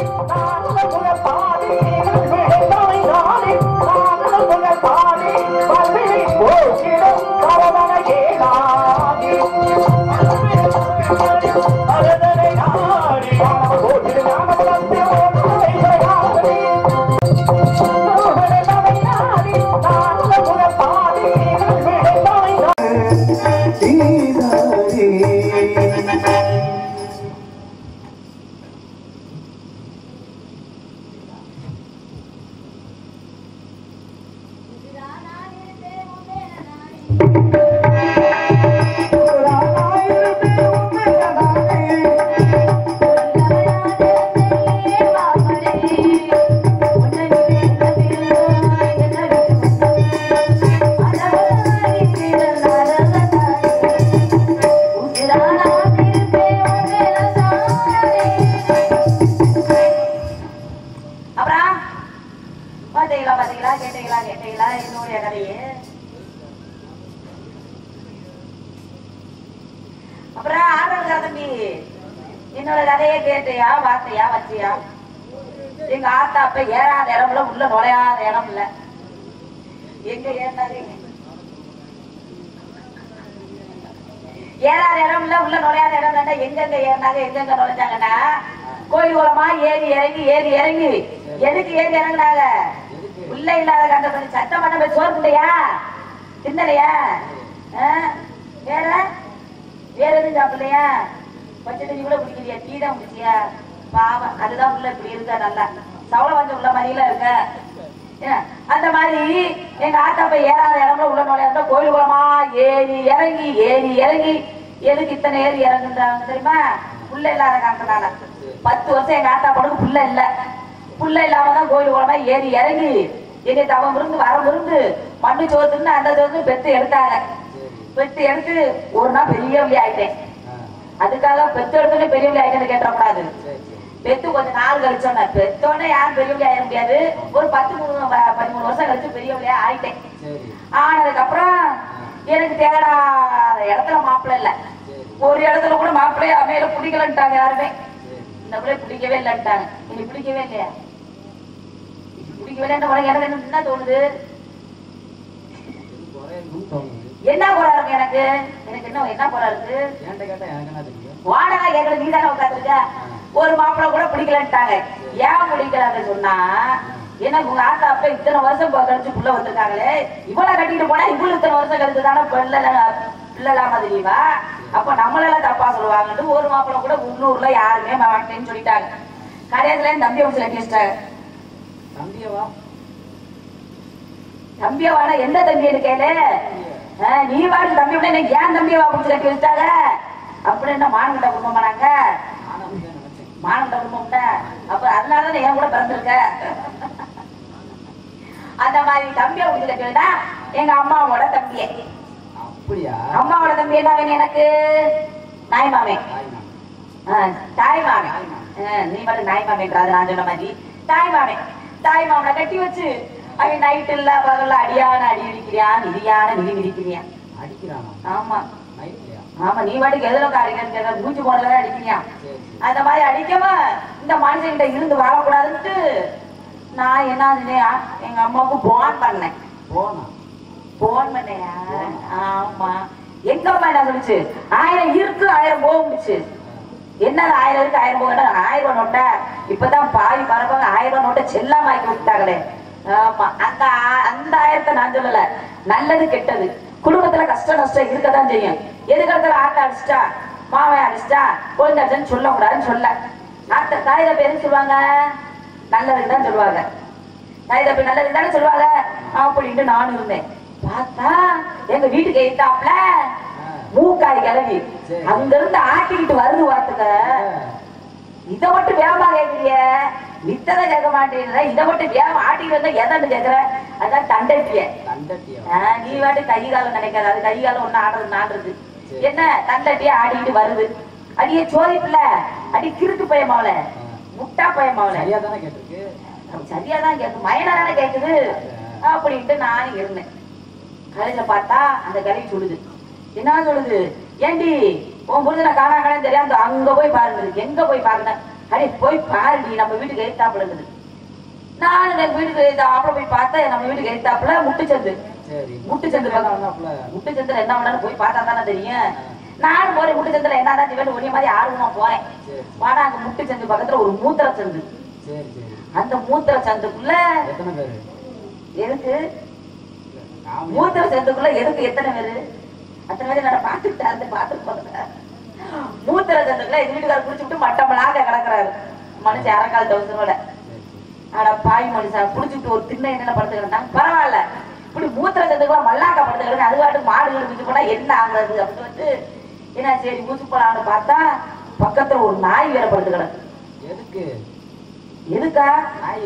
Oh. கேட்டியா வச்சியா? எங்க ஆத்தா அப்ப ஏறாத இடம்ல உள்ள நுழையாத இடம் இல்ல எங்க ஏறினாரு ஏறாத இடம் இல்ல உள்ள நுழையாத இடம் தாண்டா. எங்கெங்க ஏறினாங்க எங்கெங்க நுழைஞ்சாங்கன்னா கோயில் குளமா ஏறி இறங்கி ஏறி இறங்கி. எதுக்கு ஏறி இறங்குனாங்க? உள்ள இல்லாத கண்டபடி சத்தம் பண்ண போய் சோறு இல்லையா தின்னலையா? வேற? வேற எதுவும் சாப்பிடலையா? கொஞ்சம் தண்ணி கூட பிடிக்கலையா டீ தான் பாவம் அதுதான் உள்ள இப்படி இருக்க நல்லா. சவள வந்து உள்ள மாதிரிலாம் இருக்க. அந்த மாதிரி எங்க ஆத்தா போய் ஏறாத இடம்ல உள்ள நுழையாத கோயில் குளமா ஏறி இறங்கி ஏறி இறங்கி எதுக்கு இத்தனை ஏறி இறங்குன்றாங்க தெரியுமா? புள்ள இல்லாத காரணத்தினால. பத்து வருஷம் எங்க ஆத்தா பொண்ணுக்கு புள்ள இல்ல. புள்ள இல்லாம தான் கோயில் குளமா ஏறி இறங்கி எங்க தவம் இருந்து வரம் இருந்து மண்ணு சோத்துன்னு அந்த சோத்து பெத்து எடுத்தாங்க. பெத்து எடுத்து ஒரு நாள் பெரிய வழி ஆயிட்டேன். அதுக்காக பெத்து எடுத்தோடனே பெரிய வழி ஆயிட்டேன்னு கேட்டக்கூடாது பெத்து கொஞ்ச நாள் கழிச்சோன்னா பெத்தோடனே யாரும் பெரிய வழி ஆயிட முடியாது. ஒரு பத்து மூணு பதிமூணு வருஷம் கழிச்சு பெரிய வழியா ஆயிட்டேன். ஆனதுக்கு அப்புறம் எனக்கு தேடாத இடத்துல மாப்பிள்ளை இல்ல. ஒரு இடத்துல கூட மாப்பிள்ளைய அமையில பிடிக்கலன்ட்டாங்க யாருமே. இந்த பிள்ளை பிடிக்கவே இல்லைன்ட்டாங்க. இனி பிடிக்கவே இல்லையா? பிடிக்கவே இல்லைன்ற உனக்கு எனக்கு என்ன- என்ன தோணுது? என்ன குறை இருக்கு எனக்கு? எனக்கு என்ன என்ன குறை இருக்கு? வாடகை கேட்கறது நீ தானே உட்காந்துருக்க ஒரு மாப்பிள்ளை கூட பிடிக்கலன்ட்டாங்க. ஏன் பிடிக்கலன்னு சொன்னா எனக்கு உங்க ஆத்தா அப்ப இத்தனை வருஷம் கழிச்சு புள்ள வந்திருக்காங்களே. இவ்வளவு கட்டிட்டு போனா இவ்வளவு இத்தனை வருஷம் கழிச்சு தானே பிள்ளை பிள்ளைலாம தெரியவா அப்ப நம்மளெல்லாம் தப்பா சொல்லுவாங்கன்னு ஒரு மாப்பிள்ளை கூட உள்ளூர்ல யாருமே மாட்டேன்னு சொல்லிட்டாங்க. என் தம்பி அவங்க கட்டி வச்சிட்டாங்க தம்பிய வாடா எந்த தம்பி இருக்கேல நீ வாடு தம்பி விட எனக்கு ஏன் தம்பியை வா பிடிச்சி கட்டி வச்சிட்டாங்க அப்படி என்ன மானங்கிட்ட குடும்பம் பண்ணாங்க மானங்கிட்ட குடும்பம் அப்ப அதனாலதான் என் கூட பிறந்திருக்க? அந்த மாதிரி தம்பியை வச்சா எங்க அம்மாவோட தம்பியை. அம்மாவோட தம்பி என்ன வேணும் எனக்கு? நாய் மாமே. தாய் மாமே. நீ மட்டும் நாய் மாமேன்றாது நான் சொன்ன மாதிரி. தாய் மாமே. தாய் மாமனை கட்டி வச்சு அவன் நைட் இல்ல பகல்ல அடியான அடி அடிக்கிறியான் நிதியான நிதி மிதிக்கிறியான் ஆமா. ஆமா நீ வாட்டுக்கு எதுல காரியம் மூச்சு போடலதான் அடிக்கிறியான் அந்த மாதிரி அடிக்காம இந்த மனுஷன்கிட்ட இருந்து வாழக்கூடாதுன்ட்டு நான் என்ன செஞ்சேன் எங்க அம்மாவுக்கு போன் பண்ணேன். போன் பண்ணையா ஆமா. எங்க அம்மா என்ன சொல்லுச்சு? ஆயிரம் இருக்கு ஆயிரம் போகுச்சு என்னது ஆயிரம் இருக்கு ஆயிரம் போக ஆயிரம் நோட்டை. இப்பதான் பாதி பரவாங்க ஆயிரம் நோட்டை செல்லாம ஆக்கி விட்டாங்களே. ஆமா. அந்த அந்த ஆயிரத்தை நான் சொல்லல. நல்லது கெட்டது. குடும்பத்துல கஷ்ட நஷ்டம் இருக்கதான் செய்யும். எதுக்கடத்துல ஆட்டை அடிச்சிட்டா மாவன் அடிச்சிட்டா குழந்தைன்னு சொல்லக்கூடாதுன்னு சொல்ல. ஆட்ட தாய் தப்ப எதுக்கு சொல்லுவாங்க? நல்லதுக்கு தான் சொல்லுவாங்க. தாய் தப்பி நல்லது தானே சொல்லுவாங்க? அப்படின்ட்டு நானும் இருந்தேன். பார்த்தா எங்க வீட்டுக்கு எய்தாப்ல மூக்காய் கிளவி. அங்க இருந்து ஆட்டிக்கிட்டு வருது பார்த்துக்க. இத மட்டும் வேகமா கேக்குறிய? மித்தத கேட்க மாட்டேங்கிற இத மட்டும் வேகம் ஆட்டிட்டு வந்தா எதான்னு கேக்குற? அதான் தண்டட்டிய. நீ வாட்டி கை காலம் நினைக்காத. அது கை காலம் ஒண்ணு ஆடுறது நாடுறது. என்ன தண்டட்டியே ஆடிட்டு வருது? அடியே சோதிப்புல அடி கிறுக்கு பயமாவல முட்டா பயமாவல சரியாதான் கேக்கு மயனாதானே கேக்குது அப்படின்ட்டு நானும் இருந்தேன். கடைசியில பார்த்தா அந்த கலை சொல்லுது. என்ன சொல்லுது? ஏண்டி உன் புரிஞ்ச காணா காணா தெரியாது அங்க போய் பாருங்க. எங்க போய் பாருங்க? அடே போய் பாருடி. நம்ம வீட்டுக்கு எழுத்தாப்புல இருக்குது. நானும் எங்க வீட்டுக்கு எழுத்தாப்புல போய் பார்த்தா நம்ம வீட்டுக்கு எழுத்தாப்புல முட்டுச்சந்து. சரி முட்டுச்சந்து என்ன பண்ணாலும் போய் பார்த்தா தானே தெரியும். நானும் போறேன் முட்டுச்சந்தில என்னதான் வேணும் ஒரே மாதிரி ஆர்வமா போறேன். ஆனா அங்க முட்டுச்சந்து பக்கத்துல ஒரு மூத்திர சந்து அந்த மூத்திர சந்துக்குள்ள எதுக்கு? மூத்திர சந்துக்குள்ள எதுக்கு எத்தனை பேரு? அத்தனை பேரு நான் பாத்துக்கிட்டேன் அந்த மூத்திர சந்துக்குள்ள எங்க வீட்டுக்காரர் குடிச்சுட்டு மட்டமலாக கிடக்குறாரு. மனுஷன் அரைக்கால் சரி. அட பாய் மனுஷன் குடிச்சுட்டு ஒரு திண்ணை என்ன படுத்துக்கிட்டான் பரவாயில்ல. இப்படி சந்துக்குள்ள மல்லாக்கா படுத்துக்கிட்டு அது பாட்டு மாடுகள் மிஞ்சு போனா என்ன ஆகுறது அப்படின்னு வந்து என்ன சரி மூச்சு போலான்னு பார்த்தா பக்கத்துல ஒரு நாய் வேற படுத்து கிடக்கு எதுக்கு? எதுக்கா நாய்?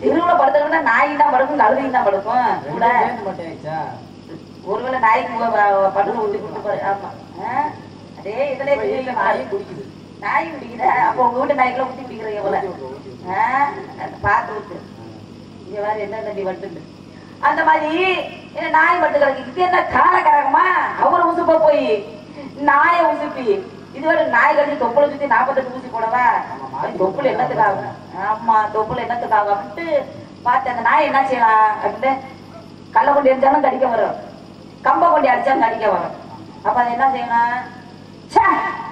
தெருவுல படுத்துக்கிட்டா நாய் தான் படுக்கும் கழுதையும் தான் படுக்கும் கூட? ஒருவேளை நாய்க்கு படுத்து ஊத்தி கொடுத்து. ஆமா? அதே இதுல நாய். குடிக்குது? நாய் குடிக்கிற அப்ப உங்க வீட்டு நாய்க்குள்ள ஊத்தி குடிக்கிறீங்க போல. ஊத்தி விட்டு, ஊத்தி விட்டு. பார்த்து ஊத்து இங்க வேற என்ன தண்ணி வந்துட்டு. அந்த மாதிரி என்ன நாய் மட்டும் கிடக்கு. இது என்ன காலக்கரகமா அவரை உசுப்ப போய். நாயை உசுப்பி. இதுவரை நாய் கழிச்சு தொப்புளை சுத்தி நாற்பத்தெட்டு ஊசி போடவா? தொப்புல தொப்புள் என்னத்துக்காக? ஆமா தொப்புள் என்னத்துக்காக? அப்படின்ட்டு பார்த்து அந்த நாய் என்ன செய்யலாம் அப்படின்ட்டு கள்ள கொண்டு அடிச்சாலும் கடிக்க வரும். கம்ப கொண்டு அடிச்சாலும் கடிக்க வரும். அப்ப அது என்ன செய்யணும் ச்சே,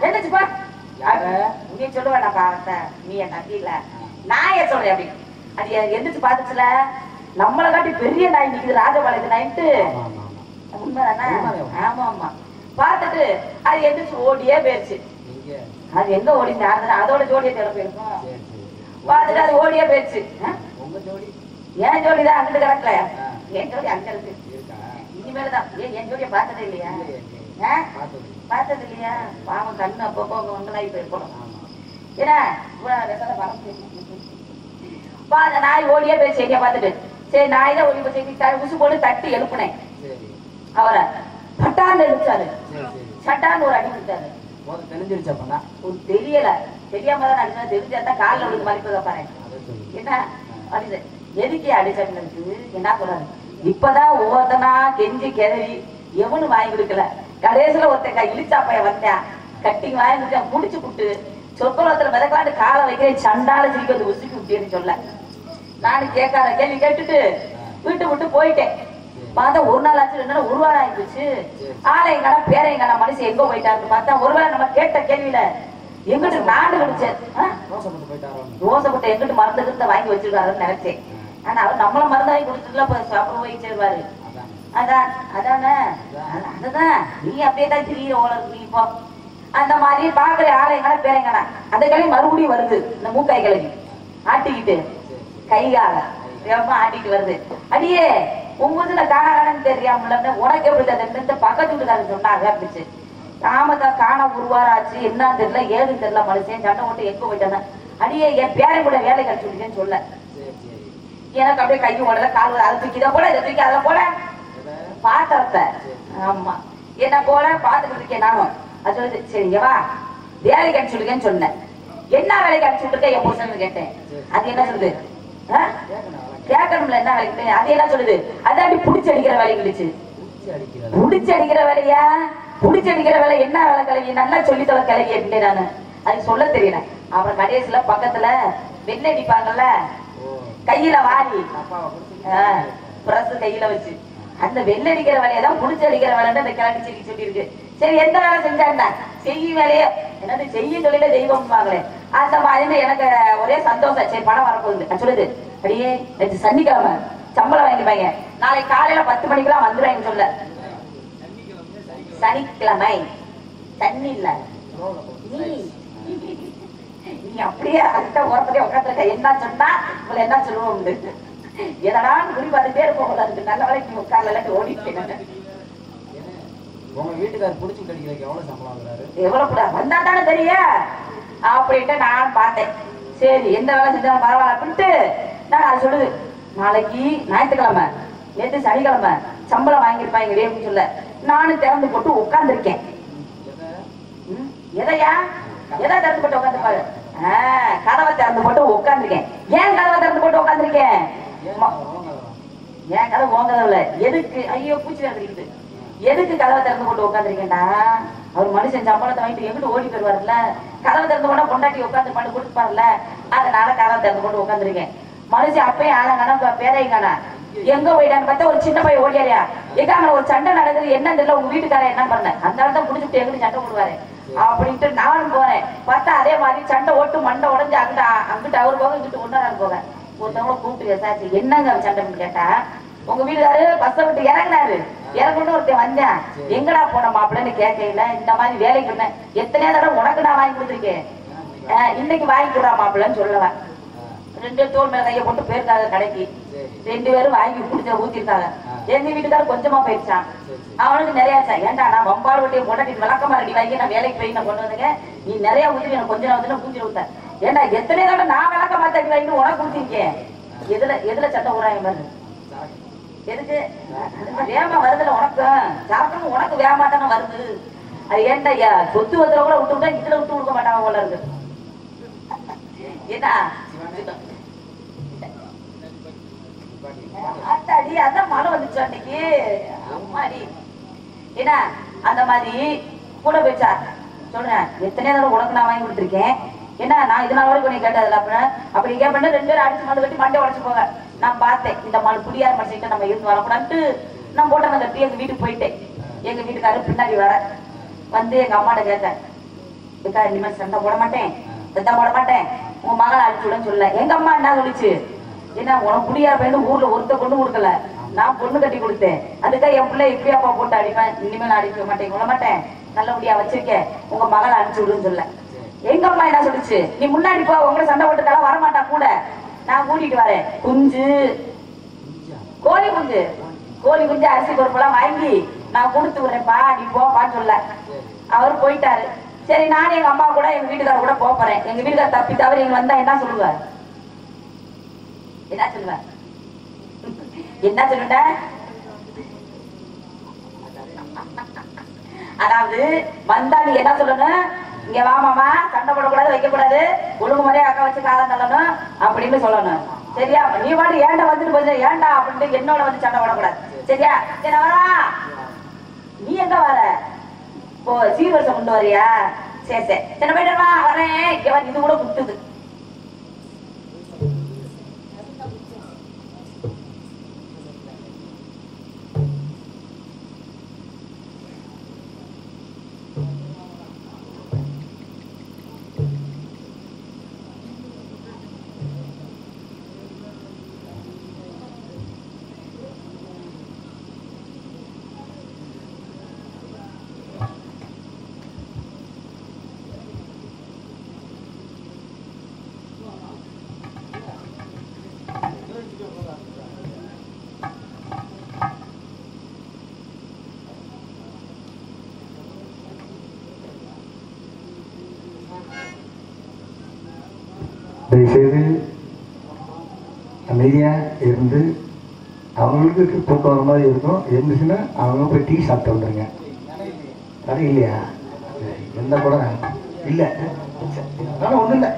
எந்திரிச்சு நீ சொல்ல வேண்டாம் பாவத்தை. நீ என் நம்பி நாயை சொல்றேன் அப்படி. அது எந்திரிச்சு பார்த்துச்சுல நம்மளை காட்டி பெரிய நாய் நிக்குது ராஜபாளையத்து நாயிட்டு ஆமா, ஆமா, பார்த்துட்டு அது எந்திரிச்சு ஓடியே போயிருச்சு? அது எங்க ஓடி அதோட ஜோடியை தேட போயிருக்கும். பார்த்துட்டு அது ஓடியே போயிருச்சு. ஆ? உங்க ஜோடி? என் ஜோடி தான் அங்கிட்டு கிடக்கல. என் ஜோடி அங்க இருக்கு? இனிமேல்தான் ஏன் என் ஜோடியை பார்த்ததே இல்லையா? பார்த்தது. இல்லையா. பாவம் கண்ணு அப்பப்போ மங்களாகி போயிருக்கணும். ஏன்னா இவ்வளவு நாய் ஓடியே போய் எங்க பார்த்துட்டு. சரி நாய் தான் ஓடி போய் உசு போட்டு தட்டி எழுப்புனேன். அவரை பட்டான்னு எழுச்சாரு சரி சரி. சட்டான்னு ஒரு அடி கொடுத்தாரு. தெரிஞ்சிருச்சு தெரியல. தெரியாம தான் அடிச்சா தெரிஞ்சா தான் காலில் விழுந்து மதிப்பு பாரு என்ன? அடிச்சு. எதுக்கே அடிச்சாட்டு என்ன சொல்றாரு? இப்பதான் ஒவ்வொருத்தனா கெஞ்சி கிளறி எவனும் வாங்கி கொடுக்கல. கடைசியில ஒருத்தன் கை இழிச்சா பையன் வந்தான் கட்டிங் வாங்கி கொடுத்தா முடிச்சு விட்டு சொற்குலத்துல மிதக்கலாண்டு காலை வைக்கிறேன் சண்டால சிரிக்க வந்து உசுக்கி விட்டேன்னு சொல்ல. நானும் கேட்காத கேள்வி கேட்டுட்டு வீட்டு விட்டு போயிட்டேன். பார்த்தா ஒரு நாள் ஆச்சு ரெண்டு நாள் ஒரு வாரம் ஆயிடுச்சு ஆலையங்கடா பேரையங்கடா மனுஷன் எங்க போயிட்டாருன்னு பார்த்தா ஒருவேளை நம்ம கேட்ட கேள்வியில எங்கிட்டு நாடு கிடைச்சேன் ரோசப்பட்டு போயிட்டாரோ? எங்கிட்டு மருந்து கிட்ட வாங்கி வச்சிருக்காருன்னு நினைச்சேன். ஆனா அவர் நம்மள மருந்து வாங்கி கொடுத்துட்டுல போய் சாப்பிட போய் சேருவாரு. அதான். அதான் அதுதான் நீ அப்படியே தான் திரியிற ஓலருக்கு நீ இப்போ அந்த மாதிரி பாக்குற ஆலயங்கடா பேரைங்கடா அந்த கிளவி மறுபடியும் வருது இந்த மூக்காய் கிளவி ஆட்டிக்கிட்டு. கை கால வேகமா ஆட்டிட்டு வருது. அடியே உங்க இதுல காணான்னு தெரியாமல உனக்கு எப்படி தெரியும் பக்கத்து வீட்டுக்காரன் சொன்னாங்க அப்படிச்சு நாமதான் காண உருவாராச்சு. என்னன்னு தெரியல. ஏதுன்னு தெரியல மனுஷன். சண்டை போட்டு எங்க போயிட்டானே. அடியே என் பேரை கூட வேலை கிடைச்சுட்டேன்னு சொல்ல. எனக்கு அப்படியே கை உடல கால் அதை தூக்கி இதை இதை தூக்கி அதை போல பாத்திரத்தை. ஆமா. என்ன போல பாத்துக்கிட்டு இருக்கேன் நானும். அது சொல்லுது சரிங்கவா வேலை வா. சொன்னேன். என்ன வேலைக்கு இருக்க என் புருஷன் கேட்டேன். அது என்ன சொல்லுது? கேட்கணும்ல என்ன வேலைக்கு அது என்ன சொல்லுது. அதாண்டி புடிச்சு அடிக்கிற வேலை இருந்துச்சு புடிச்சு அடிக்கிற வேலையா? புடிச்சு அடிக்கிற வேலை என்ன வேலை கிளவி? நல்லா சொல்லி தர கிளவி அப்படின்னு நானு. அது சொல்ல தெரியல. அப்புறம் கடைசியில பக்கத்துல வெள்ளை அடிப்பாங்கல்ல? கையில வாரி. பிரஸ் கையில வச்சு. அந்த வெள்ளை அடிக்கிற வேலையை தான் புடிச்சு அடிக்கிற வேலைன்னு அந்த கிழக்கு செடி சொல்லியிருக்கு. சரி எந்த வேலை செஞ்சாண்டா செய்யும் வேலையே. என்னது செய்ய தொழில தெய்வம்பாங்களே. அந்த மாதிரி எனக்கு ஒரே சந்தோஷம். சரி பணம் வரப்போகுது சொல்லுது அப்படியே நேற்று சனிக்கிழமை சம்பளம் வாங்கிப்பாங்க நாளைக்கு காலையில பத்து மணிக்கெல்லாம் வந்துருவாங்க சொல்ல. சனிக்கிழமை. தண்ணி இல்ல. நீ. அப்படியே அந்த ஓரத்துலயே உட்காந்துருக்க என்ன சொன்னா உங்களை என்ன சொல்லுவோம் உண்டு என்னடா குறிப்பாடு பேர் போகக்கூடாது நல்ல வேலைக்கு உட்கார்ல என்ன? உங்க வீட்டுக்காரர் புடிச்சு கடிக்கிறதுக்கு எவ்வளவு சம்பளம் எவ்வளவு கூட? வந்தா தானே தெரியும். அப்படின்ட்டு நான் பார்த்தேன். சரி எந்த வேலை செஞ்சாலும் பரவாயில்ல அப்படின்ட்டு நான் அது சொல்லுது. நாளைக்கு ஞாயிற்றுக்கிழமை நேற்று சனிக்கிழமை சம்பளம் வாங்கியிருப்பாங்க அப்படின்னு சொல்ல. நானும் திறந்து போட்டு? ம், எதையா? எதை திறந்து போட்டு உட்காந்துருப்பாரு கதவை திறந்து போட்டு உட்காந்துருக்கேன் ஏன் கதவை திறந்து போட்டு உட்காந்துருக்கேன் ஏன் கதவை உங்கதில்ல எதுக்கு? ஐயோ பூச்சி வந்துருக்குது எதுக்கு கதவை திறந்து போட்டு உட்காந்துருக்கேன்டா அவர் மனுஷன் சம்பளத்தை வாங்கிட்டு எங்கிட்டு ஓடி போயிருவாருல்ல கதவை திறந்து கூட பொண்டாட்டி உட்காந்து பண்ணி கொடுப்பாருல்ல? அதனால கதவை திறந்து கொண்டு உட்காந்துருக்கேன் மனுஷன் அப்பயும் ஆளாங்கானா பேரையும் எங்க போயிட்டான்னு பார்த்தா ஒரு சின்ன பையன் ஓடியாரியா? எங்க ஒரு சண்டை நடக்குது என்ன தெரியல உங்க வீட்டுக்காரன் என்ன பண்ண அந்த தான் புடிச்சுட்டு எங்கிட்டு சண்டை போடுவாரு. அப்படின்ட்டு நானும் போறேன். பார்த்தா அதே மாதிரி சண்டை ஓட்டு மண்டை உடஞ்சு அங்கிட்ட அங்கிட்டு அவர் போக இங்கிட்டு ஒன்னாரு போக. ஒருத்தவங்கள கூப்பிட்டு விசாரிச்சு என்னங்க சண்டைன்னு கேட்டா உங்க வீட்டுக்காரு பஸ்ஸை விட்டு இறங்கினாரு. இறங்கணும் ஒருத்தன் வந்தேன். எங்கடா போன மாப்பிள்ளைன்னு கேட்கல இந்த மாதிரி வேலைக்கு இருந்தேன். எத்தனையோ தடவை உனக்கு நான் வாங்கி கொடுத்துருக்கேன்? இன்னைக்கு வாங்கி கொடுறா மாப்பிள்ளைன்னு சொல்லுவேன். ரெண்டு தோல் மேல கையை போட்டு போயிருக்காங்க கடைக்கு. ரெண்டு பேரும் வாங்கி குடிச்ச ஊத்திருக்காங்க எங்க வீட்டுக்காரர் கொஞ்சமா போயிடுச்சான் அவனுக்கு நிறைய ஏன்டா நான் வம்பால் வட்டியை போட்டாட்டி விளக்கமா ரெடி வாங்கி நான் வேலைக்கு போய் நான் கொண்டு வந்தேங்க நீ நிறைய ஊத்தி எனக்கு கொஞ்சம் வந்து பூச்சி ஊத்த. ஏன்டா எத்தனை தடவை நான் விளக்க மாத்தாட்டி வாங்கி உனக்கு கொடுத்திருக்கேன்? எதுல எதுல சட்டம் போடுறாங்க பாரு. எதுக்கு வேகமா வருதுல உனக்கு? சரக்குன்னு உனக்கு வேகமா தானே வருது. அது ஏன்டா ஐயா சொத்து வத்துல கூட விட்டு விட்டா இதுல விட்டு கொடுக்க மாட்டாங்க போல இருக்கு. என்ன ஆத்தாடி அதான் மழை வந்துச்சு அன்னைக்கு. அம்மாடி என்ன அந்த மாதிரி கூட போயிச்சா சொல்றேன் எத்தனையோ தடவை உனக்கு நான் வாங்கி கொடுத்துருக்கேன். என்ன நான் இதனால வரைக்கும் நீ கேட்டதில்ல அப்படின்னு அப்படி கேட்பேன் ரெண்டு பேரும் அடிச்சு மண்டு கட்டி மண்டை உடச்சு போங்க. நான் பார்த்தேன். இந்த மாதிரி குடியார் மனுஷன் நம்ம இருந்து வரக்கூடாதுன்ட்டு நான் போட்ட கட்டி எங்க வீட்டுக்கு போயிட்டேன். எங்க வீட்டுக்காரர் பின்னாடி வர வந்து எங்க அம்மாட்ட கேட்டேன். அக்கா இனிமேல் சண்டை போட மாட்டேன். சண்டை போட மாட்டேன். உங்க மகளை அடிச்சுடன்னு சொல்ல. எங்க அம்மா என்ன சொல்லிச்சு? என்ன உனக்கு குடியார பையன் ஊர்ல ஒருத்த கொண்டு கொடுக்கல. நான் பொண்ணு கட்டி கொடுத்தேன். அதுக்காக என் பிள்ளை இப்பயே அப்பா போட்டு அடிப்பேன். இனிமேல் அடிக்க மாட்டேன். விட மாட்டேன். நல்லபடியா வச்சிருக்கேன் உங்க மகளை அனுப்பிச்சு விடுன்னு சொல்ல. எங்க அம்மா என்ன சொல்லுச்சு? நீ முன்னாடி போ. உங்களை சண்டை போட்டுக்கலாம் வரமாட்டா கூட. நான் கூட்டிட்டு வரேன். குஞ்சு. கோழி குஞ்சு. கோழி குஞ்சு அரிசி பருப்பெல்லாம் வாங்கி நான் கொடுத்து விடுறேன்ப்பா நீ போப்பான்னு சொல்ல. அவர் போயிட்டாரு. சரி நானும் எங்க அம்மா கூட எங்க வீட்டுக்கார கூட போறேன் எங்க வீட்டுக்கார தப்பி தவிர எங்க வந்தா என்ன சொல்லுவார்? என்ன சொல்லுவார்? என்ன சொல்லுட்ட அதாவது வந்தா நீ என்ன சொல்லணும்? இங்க வா மாமா சண்டை போடக்கூடாது வைக்கக்கூடாது. ஒழுங்கு முறையா அக்கா வச்சு காலம் தள்ளணும் அப்படின்னு சொல்லணும். சரியா? நீ பாட்டு ஏன்டா வந்துட்டு போச்சு? ஏன்டா அப்படின்ட்டு என்னோட வந்து சண்டை போடக்கூடாது. சரியா? சரி வரா நீ எங்க வர? இப்போ சீர்வரிசம் கொண்டு வரியா? சரி சரி. சரி போயிட்டு வா வரேன். இங்க வந்து இது கூட குத்துது. தயவுசெய்து அமைதியாக இருந்து அவங்களுக்கு தூக்கம் வர மாதிரி இருக்கும். இருந்துச்சுன்னா அவங்க போய் டீ சாப்பிட்டு வந்துடுங்க தடை இல்லையா? எந்த கூட இல்லை. அதனால ஒன்றும் இல்லை.